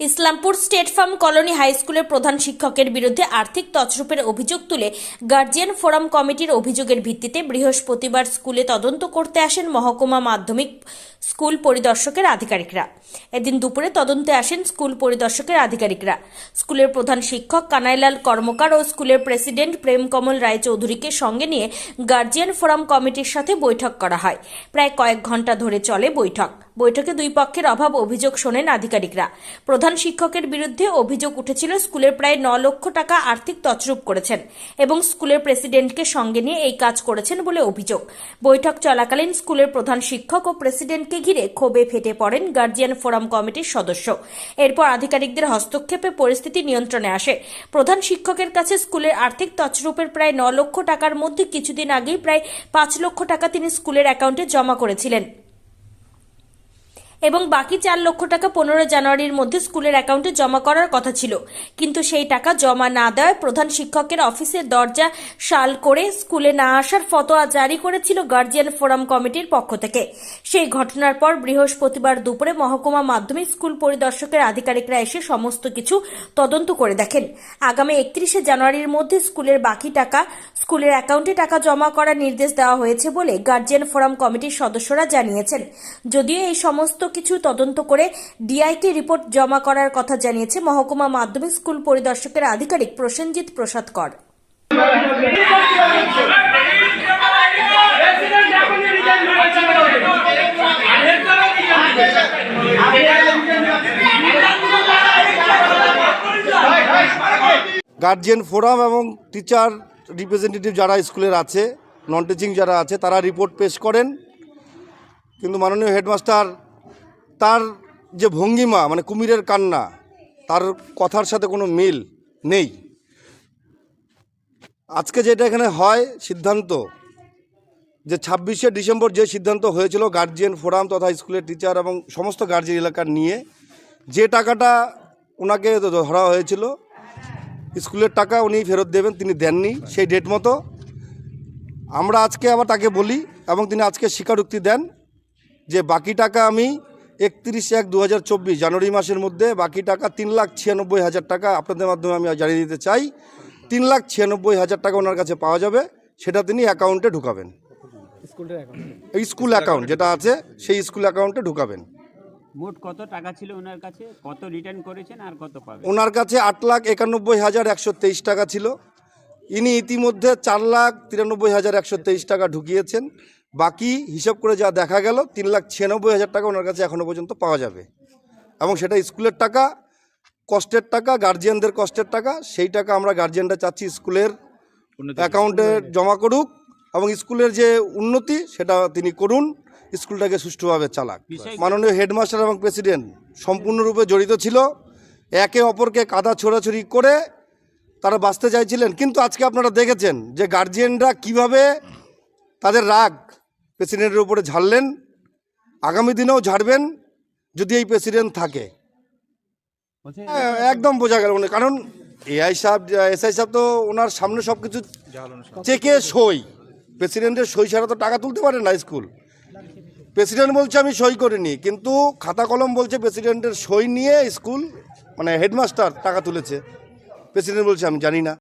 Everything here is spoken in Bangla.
Islampur state farm colony high স্কুলের প্রধান শিক্ষকের বিরুদ্ধে আর্থিক তছরূপের অভিযোগ তুলে গার্জিয়ান ফোরাম কমিটির অভিযোগের ভিত্তিতে বৃহস্পতিবার স্কুলে তদন্ত করতে আসেন মহকুমা মাধ্যমিক স্কুল পরিদর্শকের আধিকারিকরা। এদিন দুপুরে তদন্তে আসেন স্কুল পরিদর্শকের আধিকারিকরা। স্কুলের প্রধান শিক্ষক কানাইলাল কর্মকার ও স্কুলের প্রেসিডেন্ট প্রেমকমল রায়চৌধুরীকে সঙ্গে নিয়ে গার্জিয়ান ফোরাম কমিটির সাথে বৈঠক করা হয়। প্রায় কয়েক ঘণ্টা ধরে চলে বৈঠক। বৈঠকে দুই পক্ষের অভাব অভিযোগ শোনেন আধিকারিকরা। প্রধান শিক্ষকের বিরুদ্ধে অভিযোগ উঠেছিল, স্কুলের প্রায় ন লক্ষ টাকা আর্থিক তছরূপ করেছেন এবং স্কুলের প্রেসিডেন্টকে সঙ্গে নিয়ে এই কাজ করেছেন বলে অভিযোগ। বৈঠক চলাকালীন স্কুলের প্রধান শিক্ষক ও প্রেসিডেন্টকে ঘিরে ক্ষোভে ফেটে পড়েন গার্জিয়ান ফোরাম কমিটির সদস্য। এরপর আধিকারিকদের হস্তক্ষেপে পরিস্থিতি নিয়ন্ত্রণে আসে। প্রধান শিক্ষকের কাছে স্কুলের আর্থিক তছরূপের প্রায় ন লক্ষ টাকার মধ্যে কিছুদিন আগেই প্রায় পাঁচ লক্ষ টাকা তিনি স্কুলের অ্যাকাউন্টে জমা করেছিলেন। এবং বাকি চার লক্ষ টাকা পনেরো জানুয়ারির মধ্যে স্কুলের অ্যাকাউন্টে জমা করার কথা ছিল। কিন্তু সেই টাকা জমা না দেওয়ায় প্রধান শিক্ষকের অফিসের দরজা শাল করে স্কুলে না আসার ফতোয়া জারি করেছিল গার্জিয়ান ফোরাম কমিটির পক্ষ থেকে। সেই ঘটনার পর বৃহস্পতিবার দুপুরে মহকুমা মাধ্যমিক স্কুল পরিদর্শকের আধিকারিকরা এসে সমস্ত কিছু তদন্ত করে দেখেন। আগামী একত্রিশে জানুয়ারির মধ্যে স্কুলের বাকি টাকা, স্কুলের অ্যাকাউন্টে টাকা জমা করার নির্দেশ দেওয়া হয়েছে বলে গার্জিয়ান ফোরাম কমিটির সদস্যরা জানিয়েছেন। যদিও এই সমস্ত কিছু তদন্ত করে ডিআইটি রিপোর্ট জমা করার কথা জানিয়েছে মহকুমা মাধ্যমিক স্কুল পরিদর্শকের আধিকারিক প্রসেনজিৎ প্রসাদ কর গার্জিয়ান ফোরাম এবং টিচার রিপ্রেজেন্টেটিভ যারা স্কুলের আছে নন টিচিং যারা আছে, তারা রিপোর্ট পেশ করেন। কিন্তু মাননীয় হেডমাস্টার তার যে ভঙ্গিমা মানে কুমিরের কান্না, তার কথার সাথে কোনো মিল নেই। আজকে যেটা এখানে হয় সিদ্ধান্ত, যে ছাব্বিশে ডিসেম্বর যে সিদ্ধান্ত হয়েছিল গার্জিয়ান ফোরাম তথা স্কুলের টিচার এবং সমস্ত গার্জিয়ান এলাকার নিয়ে, যে টাকাটা ওনাকে ধরা হয়েছিল, স্কুলের টাকা উনি ফেরত দেবেন, তিনি দেননি সেই ডেট মতো। আমরা আজকে আবার তাকে বলি এবং তিনি আজকে স্বীকারোক্তি দেন যে বাকি টাকা আমি একত্রিশ এক দু হাজার চব্বিশ জানুয়ারি মাসের মধ্যে বাকি টাকা তিন লাখ ছিয়ানব্বই হাজার টাকা আপনাদের মাধ্যমে আমি জানিয়ে দিতে চাই। তিন লাখ ছিয়ানব্বই হাজার টাকা ওনার কাছে পাওয়া যাবে সেটা তিনি অ্যাকাউন্টে ঢুকাবেন। স্কুল অ্যাকাউন্ট যেটা আছে সেই স্কুল অ্যাকাউন্টে ঢুকাবেন। মোট কত টাকা ছিল ওনার কাছে? কত রিটার্ন করেছেন আর কত পাবে ওনার কাছে আট লাখ একানব্বই হাজার একশো তেইশ টাকা ছিল। ইনি ইতিমধ্যে চার লাখ তিরানব্বই হাজার একশো তেইশ টাকা ঢুকিয়েছেন। বাকি হিসাব করে যা দেখা গেল তিন লাখ ছিয়ানব্বই হাজার টাকা ওনার কাছে এখনও পর্যন্ত পাওয়া যাবে। এবং সেটা স্কুলের টাকা কষ্টের টাকা গার্জিয়ানদের কষ্টের টাকা সেই টাকা আমরা গার্জিয়ানরা চাচ্ছি স্কুলের অ্যাকাউন্টে জমা করুক এবং স্কুলের যে উন্নতি সেটা তিনি করুন। স্কুলটাকে সুষ্ঠুভাবে চালাক। মাননীয় হেডমাস্টার এবং প্রেসিডেন্ট সম্পূর্ণরূপে জড়িত ছিল। একে অপরকে কাদা ছোড়াছড়ি করে তারা বাঁচতে চাইছিলেন কিন্তু আজকে আপনারা দেখেছেন যে গার্জিয়ানরা কীভাবে তাদের রাগ প্রেসিডেন্টের উপরে ঝাড়লেন আগামী দিনেও ঝাড়বেন যদি এই প্রেসিডেন্ট থাকে। হ্যাঁ, একদম বোঝা গেল মনে কারণ এআই সাহেব এসআই সাহেব তো ওনার সামনে সব। কিছু চেকে সই। প্রেসিডেন্টের সই ছাড়া তো টাকা তুলতে পারে না স্কুল। প্রেসিডেন্ট বলছে আমি সই করিনি। কিন্তু খাতা কলম বলছে প্রেসিডেন্টের সই নিয়ে স্কুল মানে হেডমাস্টার টাকা তুলেছে। প্রেসিডেন্ট বলছে আমি জানি না।